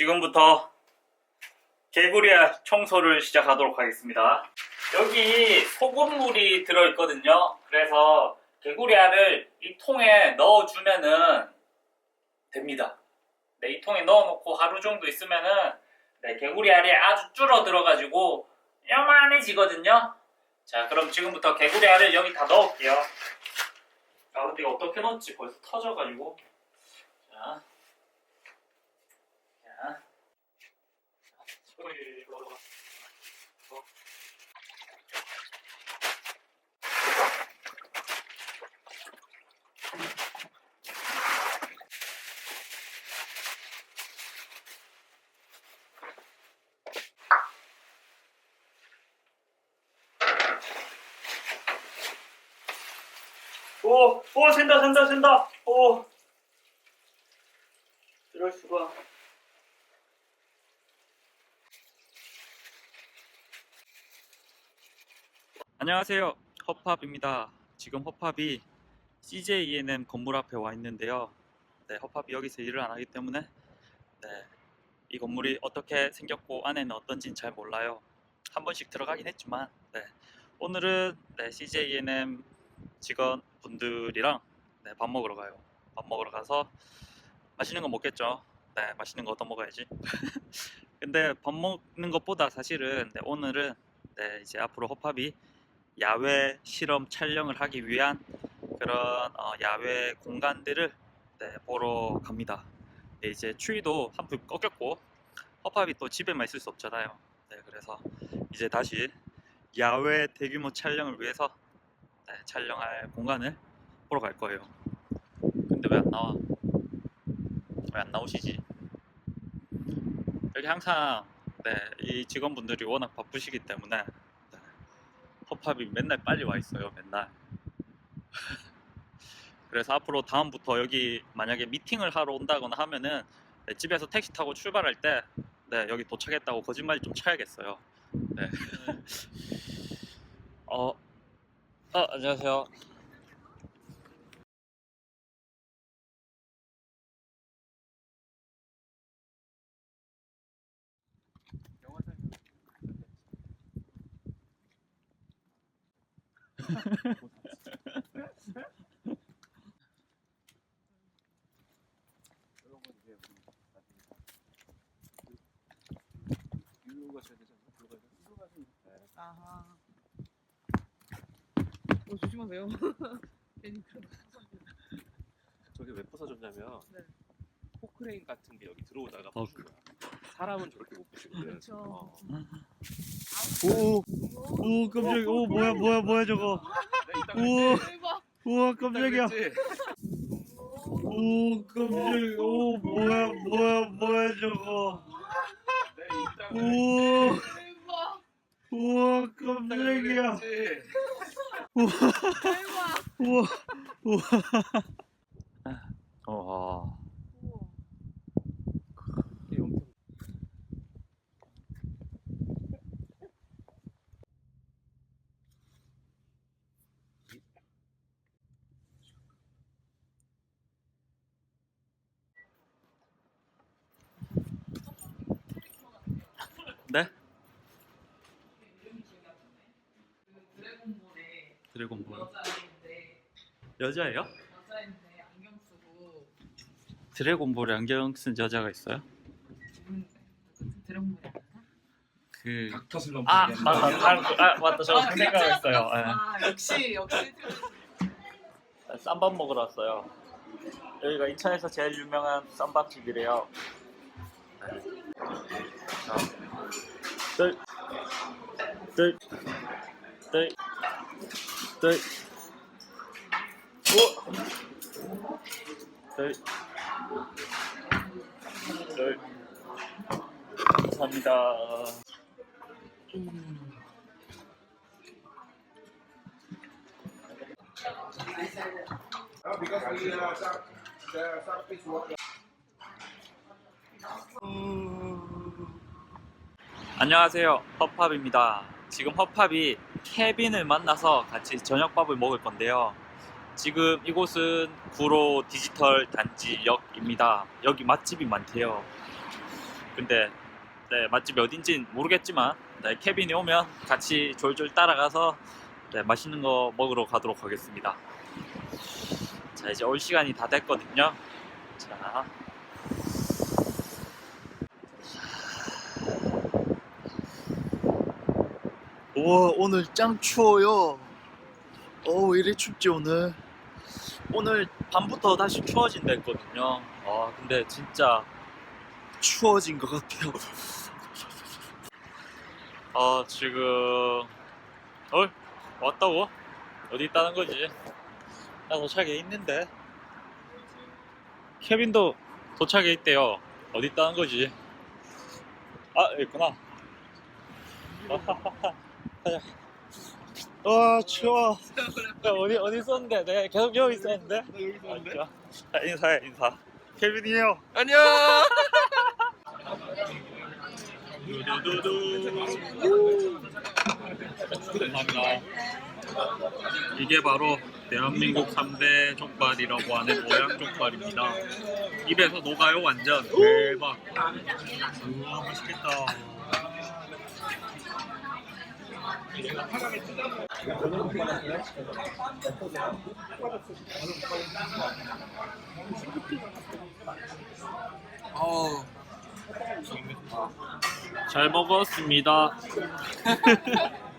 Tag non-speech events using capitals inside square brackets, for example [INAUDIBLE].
지금부터 개구리알 청소를 시작하도록 하겠습니다. 여기 소금물이 들어있거든요. 그래서 개구리알을 이 통에 넣어주면은 됩니다. 네, 이 통에 넣어놓고 하루 정도 있으면은 네, 개구리알이 아주 줄어들어가지고 요만해지거든요. 자, 그럼 지금부터 개구리알을 여기 다 넣을게요. 아, 근데 어떻게 넣었지? 벌써 터져가지고. 자. 자. 오, 오, 샌다, 샌다, 샌다. 오. 이럴 수가. 안녕하세요. 허팝입니다. 지금 허팝이 CJENM 건물 앞에 와 있는데요. 네, 허팝이 여기서 일을 안 하기 때문에 네, 이 건물이 어떻게 생겼고 안에는 어떤지는 잘 몰라요. 한 번씩 들어가긴 했지만 네, 오늘은 네, CJENM 직원분들이랑 네, 밥 먹으러 가요. 밥 먹으러 가서 맛있는 거 먹겠죠. 네, 맛있는 거 얻어 먹어야지. [LAUGHS] 근데 밥 먹는 것보다 사실은 네, 오늘은 네, 이제 앞으로 허팝이 야외 실험 촬영을 하기 위한 그런 어, 야외 공간들을 네, 보러 갑니다. 네, 이제 추위도 한풀 꺾였고 허팝이 또 집에만 있을 수 없잖아요. 네, 그래서 이제 다시 야외 대규모 촬영을 위해서 네, 촬영할 공간을 보러 갈 거예요. 근데 왜 안 나와? 왜 안 나오시지? 여기 항상 네, 이 직원분들이 워낙 바쁘시기 때문에 네, 허팝이 맨날 빨리 와 있어요. 맨날. [LAUGHS] 그래서 앞으로 다음부터 여기 만약에 미팅을 하러 온다거나 하면은 네, 집에서 택시 타고 출발할 때 네, 여기 도착했다고 거짓말 좀 쳐야겠어요. 네. [LAUGHS] 어, 어, 안녕하세요. 일로 가셔야 되지 않나? 일로 가야 돼? 일로 가시면 돼. 아하. 어, 조심하세요. [LAUGHS] 저게 왜 부서졌냐면 네. 포크레인 같은 게 여기 들어오다가 어, 부신 거야. 사람은 저렇게 못 부시거든. 그렇죠. 어. 오, 오, 깜짝이야. 오, 뭐야, 뭐야, 뭐야, 저거. 우와. 우와? 깜짝이야. 오, 깜짝이야. 오, 뭐야, 뭐야, 뭐야, 저거. 우와, 그랬지? 깜짝이야. 우와, 우와. 와. 드래곤볼에 드래곤볼. 여자인데 여자예요? 여자인데 안경 쓰고 드래곤볼에 안경 쓴 여자가 있어요? 누군데? 드래곤볼이 아니야? 그. 닥터 슬럼프 아, 얘기하는 맞다, 거야? 아, 아, 맞다. 저 아, 그 생각했어요. 찍었어? 예. 아, 역시 역시 쌈밥 먹으러 왔어요. 여기가 인천에서 제일 유명한 쌈밥집이래요. 자, 둘, 둘, 둘, 둘, 오, 둘, 둘. 감사합니다. Uh, working. 안녕하세요. 허팝입니다. 지금 허팝이 케빈을 만나서 같이 저녁밥을 먹을 건데요. 지금 이곳은 구로 디지털 단지역입니다. 여기 맛집이 많대요. 근데 네, 맛집이 어딘진 모르겠지만 네, 케빈이 오면 같이 졸졸 따라가서 네, 맛있는 거 먹으러 가도록 하겠습니다. 자 이제 올 시간이 다 됐거든요. 자. 우와 오늘 짱 추워요. 어우 이래 춥지 오늘. 오늘 밤부터 다시 추워진다 했거든요. 아 근데 진짜 추워진 것 같아요. [LAUGHS] 아 지금 어 왔다고? 어디 있다는 거지? 나 도착해 있는데 케빈도 도착해 있대요. 어디 있다는 거지? 아 있구나. [LAUGHS] 가자. 와 추워. 야, 어디 어디 있었는데? 내가 계속 여기 있었는데. 아, 진짜? 자, 인사해 인사. 케빈이에요. 안녕. 두두두두. [LAUGHS] 감사합니다. 이게 바로 대한민국 3대 족발이라고 하는 모양 족발입니다. 입에서 녹아요 완전 대박. 우와 맛있겠다. 잘 먹었습니다. [LAUGHS]